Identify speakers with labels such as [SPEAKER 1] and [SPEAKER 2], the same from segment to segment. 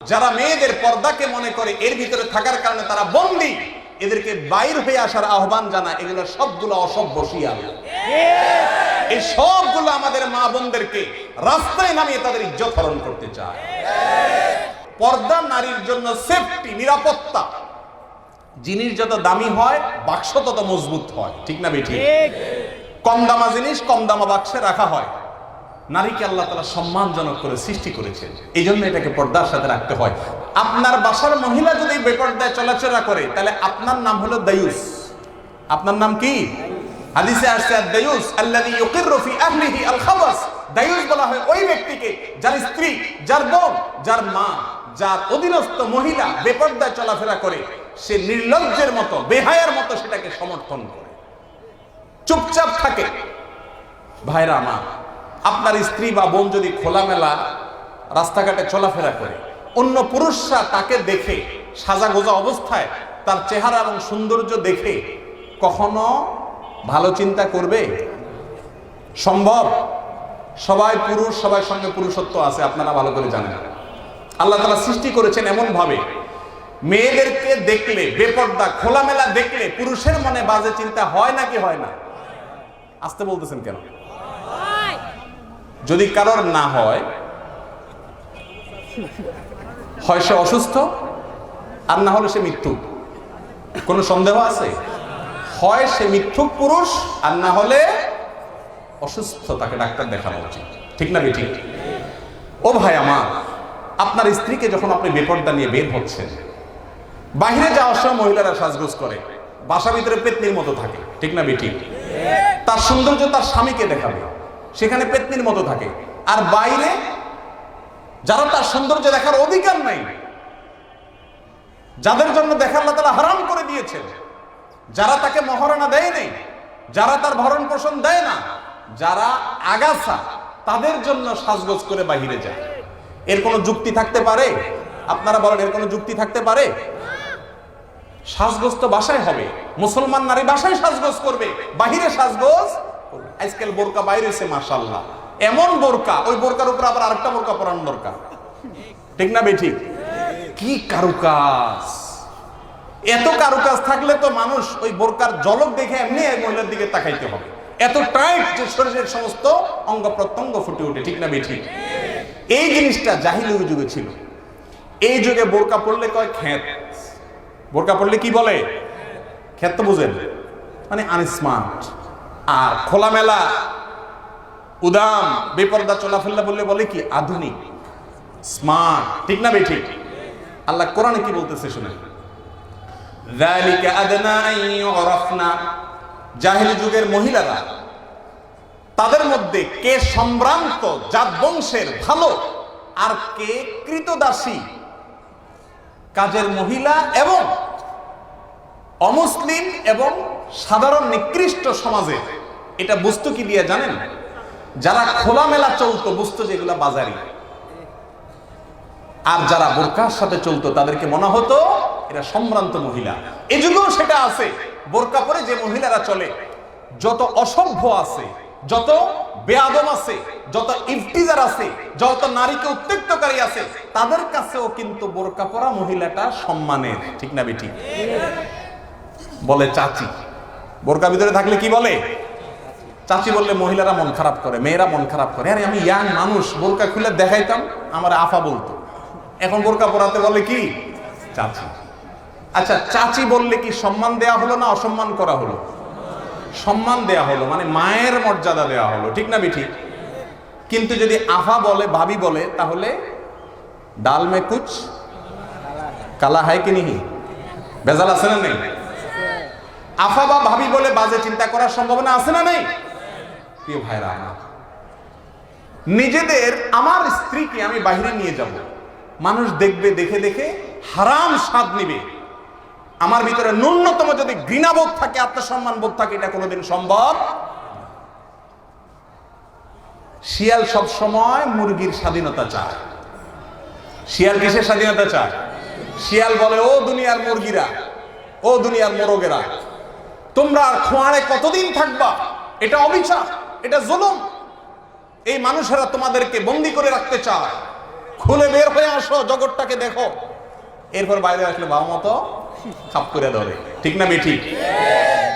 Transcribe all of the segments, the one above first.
[SPEAKER 1] যারা মেয়েদের পর্দাকে মনে করে এর ভিতরে থাকার কারণে তারা বন্দী এদেরকে বাইর হয়ে আসার আহ্বান জানা এগুলো সবগুলো অসভ্য শিয়াল এই সবগুলো আমাদের মা বোনদেরকে রাস্তায় নামিয়ে তাদের ইজ্জত হরণ করতে চায়। পর্দা নারীর জন্য সেফটি নিরাপত্তা। জিনিস যত দামি হয় বাক্স তত মজবুত হয়। ঠিক না বেঠিক কম দামা জিনিস কম দামা বাক্সে রাখা হয়। নারীকে আল্লাহ তালা সম্মানজনক করে সৃষ্টি করেছেন। এই জন্য এটাকে পর্দার সাথে রাখতে হয়। আপনার বাসার মহিলা যদি বেপর্দায় চলাচলা করে, তাহলে আপনার নাম হলো দায়ুস। আপনার নাম কি? যার স্ত্রী, যার যার মা, যার অধীনস্থ মহিলা চলাফেরা করে, সে মতো, বেহায়ার মতো সেটাকে সমর্থন করে। চুপচাপ থাকে। ভাইরা আমার আপনার স্ত্রী বা বোন যদি খোলামেলা রাস্তাঘাটে চলাফেরা করে, অন্য পুরুষরা তাকে দেখে সাজা গোজা অবস্থায় তার চেহারা এবং সৌন্দর্য দেখে, কখনো ভালো চিন্তা করবে? সম্ভব? সবাই পুরুষ, সবাই সঙ্গে পুরুষত্ব আছে, আপনারা ভালো করে জানেন। আল্লাহ তালা সৃষ্টি করেছেন এমন ভাবে মেয়েদেরকে দেখলে, বেপর্দা, খোলামেলা দেখলে পুরুষের মনে বাজে চিন্তা হয় নাকি হয় না? আসতে বলতেছেন কেন? যদি কারোর না হয় হয় সে অসুস্থ, আর না হলে সে মৃত্যু। কোনো সন্দেহ আছে? হয় সে মিথ্যুক পুরুষ, আর না হলে অসুস্থ তাকে ডাক্তার দেখানো উচিত। ঠিক না বেঠিক? ও ভাই আমার, আপনার স্ত্রীকে যখন আপনি বেপর্দা নিয়ে বের হচ্ছেন, বাহিরে যাওয়ার সময় মহিলারা সাজগোজ করে বাসা ভিতরে পেতনির মতো থাকে। ঠিক না বেঠিক? তার সৌন্দর্য তার স্বামীকে দেখাবে। সেখানে পেতনির মতো থাকে। আর বাইরে যারা তার সৌন্দর্য দেখার অধিকার নাই, যাদের জন্য দেখার আল্লাহ তাআলা হারাম করে দিয়েছেন, যারা তাকে মহারণা দেয় নেই, যারা তার ভরণ পোষণ দেয় না, যারা আগাছা, তাদের জন্য সাজগোজ করে বাহিরে যায়। এর কোনো যুক্তি থাকতে পারে? আপনারা বলেন, এর কোনো যুক্তি থাকতে পারে? সাজগোজ তো বাসায় হবে। মুসলমান নারী বাসায় সাজগোজ করবে, বাহিরে সাজগোজ। আজকাল বোরকা বাইরে হয়েছে মাশাল্লাহ এমন বোরকা, ওই বোরকার উপর আবার আরেকটা বোরকা পরানো দরকার। ঠিক না বেঠিক? কি কারুকাজ? এত কারুকাজ থাকলে তো মানুষ ওই বোরকার জলক দেখে এমনি মহিলার দিকে তাকাইতে হবে। এত টাইট যে শরীরের সমস্ত অঙ্গ প্রত্যঙ্গ ফুটে ওঠে, ঠিক না বেঠিক? এই জিনিসটা জাহিলি যুগে ছিল। এই যুগে বোরকা পড়লে কয় খ্যাত বোরকা পড়লে কি বলে? খ্যাত তো বুঝেন। মানে আনস্মার্ট আর খোলামেলা, উদাম, বেপরদা চলাফেল্লা বললে বলে কি? আধুনিক, স্মার্ট, ঠিক না বেঠিক আল্লাহ কোরআনে কি বলতেছে শুনে জাহিল যুগের মহিলারা, তাদের মধ্যে কে সম্ভ্রান্ত, জাত বংশের ভালো, আর কে কৃতদাসী? কাজের মহিলা এবং অমুসলিম এবং সাধারণ নিকৃষ্ট সমাজের। এটা বুঝতো কি দিয়ে জানেন? যারা খোলামেলা চলতো বুঝতো যেগুলা বাজারি। আর যারা বোরকার সাথে চলতো, তাদেরকে মনে হতো এরা সম্ভ্রান্ত মহিলা। এই যুগেও সেটা আছে। বোরকা পরে যে মহিলারা চলে, যত অসভ্য আছে, যত বেআদম আছে, যত ইফতিজার আছে, যত নারীকে উত্তেক্তকারী আছে, তাদের কাছেও কিন্তু বোরকা পরা মহিলাটা সম্মানের। ঠিক না বেটি? বলে চাচি। বোরকা ভিতরে থাকলে কি বলে? চাচি বললে মহিলারা মন খারাপ করে, মেয়েরা মন খারাপ করে। আরে আমি ইয়াং মানুষ, বোরকা খুলে দেখাইতাম, আমার আফা বলতো। এখন বোরকা পরাতে বলে কি? চাচি। আচ্ছা চাচি বললে কি সম্মান দেয়া হলো না অসম্মান করা হলো? সম্মান দেয়া হলো মানে মায়ের মর্যাদা দেয়া হলো, ঠিক না বেঠি কিন্তু যদি আফা বলে, ভাবি বলে, তাহলে ডাল মে কুচ কালা হায় কি নিহি? ভেজাল আছে না নেই? আফা বা ভাবি বলে বাজে চিন্তা করার সম্ভাবনা আছে না নেই? প্রিয় ভাইরা আমার নিজেদের আমার স্ত্রীকে আমি বাইরে নিয়ে যাব। মানুষ দেখবে, দেখে দেখে হারাম স্বাদ নিবে। আমার ভিতরে ন্যূনতম যদি ঘৃণাবোধ থাকে, আত্মসম্মান বোধ থাকে, এটা কোনোদিন সম্ভব শিয়াল সব সময় মুরগির স্বাধীনতা চায়। শিয়াল কিসের স্বাধীনতা চায়? শিয়াল বলে, ও দুনিয়ার মুরগিরা, ও দুনিয়ার মোরগেরা, তোমরা আর খোঁয়াড়ে কতদিন থাকবা? এটা অবিচার। এটা জুলুম। এই মানুষেরা তোমাদেরকে বন্দি করে রাখতে চায়। খুলে বের হয়ে আসো, জগৎটাকে দেখো। এরপর বাইরে আসলে বাবা মতো খাপ করে ধরে। ঠিক না বেঠিক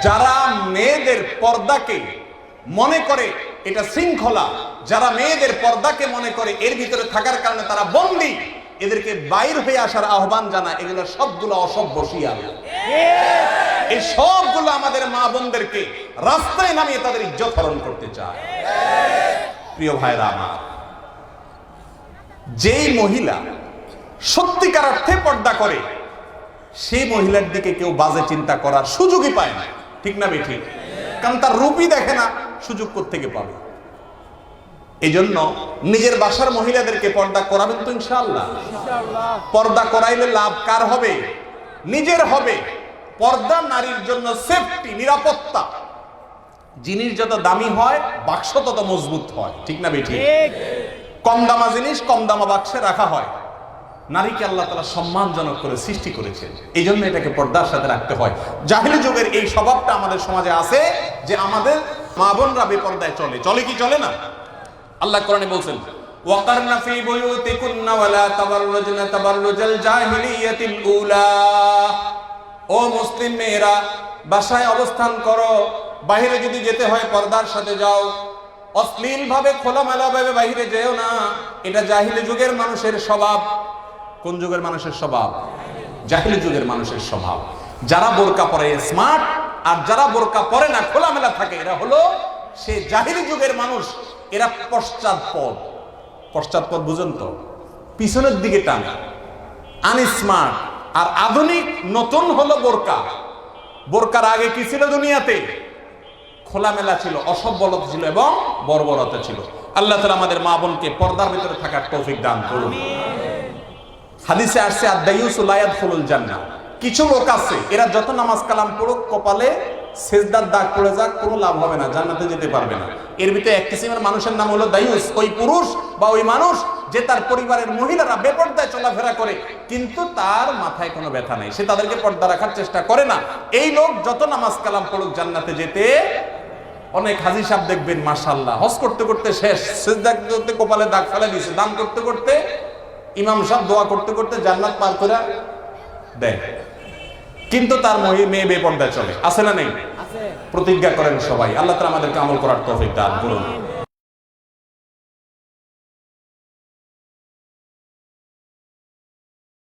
[SPEAKER 1] যারা মেয়েদের পর্দাকে মনে করে, এটা শৃঙ্খলা। যারা মেয়েদের পর্দাকে মনে করে, এর ভিতরে থাকার কারণে তারা বন্দী। এদেরকে বাইর হয়ে আসার আহ্বান জানা এগুলো সবগুলো অসভ্য শিয়াল। এই সবগুলো আমাদের মা বোনদেরকে রাস্তায় নামিয়ে তাদের ইজ্জত হরণ করতে চায়। প্রিয় ভাইরা আমার যেই মহিলা সত্যিকার অর্থে পর্দা করে সেই মহিলার দিকে কেউ বাজে চিন্তা করার সুযোগই পায় না। ঠিক না বেঠিক? কারণ তার রূপই দেখে না সুযোগ থেকে পাবে? এই জন্য নিজের বাসার মহিলাদেরকে পর্দা করাবেন তো ইনশাআল্লাহ। পর্দা করাইলে লাভ কার হবে? নিজের হবে। পর্দা নারীর জন্য সেফটি নিরাপত্তা জিনিস যত দামি হয় বাক্স তত মজবুত হয় ঠিক না বেঠিক কম দামা জিনিস কম দামা বাক্সে রাখা হয় নারীকে আল্লাহ তালা সম্মানজনক করে সৃষ্টি করেছেন এই জন্য এটাকে পর্দার সাথে রাখতে হয় জাহিলি যুগের এই স্বভাবটা আমাদের সমাজে আছে যে আমাদের মা বোনরা বেপর্দায় চলে চলে কি চলে না আল্লাহ কোরআনে বলছেন وقرن في بيوتكن ولا تبرجن تبرج الجاهلية الأولى ও মুসলিম মেয়েরা, বাসায় অবস্থান করো বাইরে যদি যেতে হয় পর্দার সাথে যাও। অশ্লীল ভাবে খোলামেলা ভাবে বাইরে যেও না, এটা জাহিলি যুগের মানুষের স্বভাব। কোন যুগের মানুষের স্বভাব? জাহিলি যুগের মানুষের স্বভাব। যারা বোরকা পরে স্মার্ট আর যারা বোরকা পরে না, খোলামেলা থাকে, এরা হলো সে জাহিলি যুগের মানুষ, এরা পশ্চাৎপদ। পশ্চাৎপদ বুঝুন তো, পিছনের দিকে টানে। আনস্মার্ট আর আধুনিক নতুন হলো বোরকা। বোরকার আগে কি ছিল দুনিয়াতে? খোলামেলা ছিল অসভ্যলত ছিল এবং বর্বরতা ছিল। আল্লাহ তালা আমাদের মা বোনকে পর্দার ভিতরে থাকার তৌফিক দান করুন। হাদিসে আসছে আদাইউসুলায়াত ফুলুল জান্না কিছু লোক আছে, এরা যত নামাজ কালাম পড়ুক, কপালে সেজদার দাগ পড়ে যাক, কোনো লাভ হবে না, জান্নাতে যেতে পারবে না। এর ভিতরে এক কিসিমের মানুষের নাম হলো দায়ুস, ওই পুরুষ বা ওই মানুষ যে তার পরিবারের মহিলারা বেপর্দায় চলাফেরা করে, কিন্তু তার মাথায় কোনো ব্যথা নেই। সে তাদেরকে পর্দা রাখার চেষ্টা করে না। এই লোক যত নামাজ কালাম পড়ুক জান্নাতে যেতে, অনেক হাজি সাহেব দেখবেন মাশাল্লাহ হজ করতে করতে শেষ, সেজদা করতে কপালে দাগ ফেলে দিয়েছে, দান করতে করতে, ইমাম সাহেব দোয়া করতে করতে জান্নাত পার করে দেয়। কিন্তু তার মহি- মেয়ে বেপর্দায় চলে। আছে না নেই? প্রতিজ্ঞা করেন সবাই। আল্লাহ তালা আমাদেরকে আমল করার তৌফিক দান করুন।